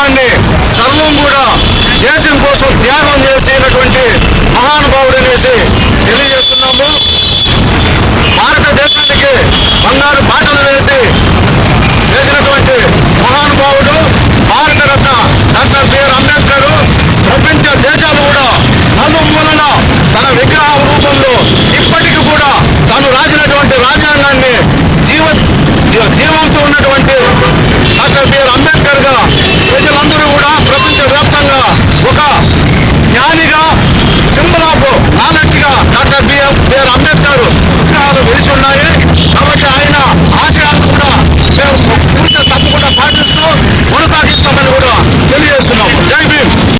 కుటుంబాన్ని సర్వం కూడా దేశం కోసం త్యాగం చేసినటువంటి మహానుభావుడు అనేసి తెలియజేస్తున్నాము. భారతదేశానికి బంగారు పాటలు వేసి చేసినటువంటి మహానుభావుడు భారతరత్న డాక్టర్ బిఆర్ అంబేద్కర్ ప్రపంచ దేశాలు కూడా నలుమూలన తన విగ్రహ రూపంలో ఇప్పటికి కూడా తను రాసినటువంటి రాజ్యాంగాన్ని జీవ జీవంతో ఉన్నటువంటి డాక్టర్ బిఆర్ అంబేద్కర్గా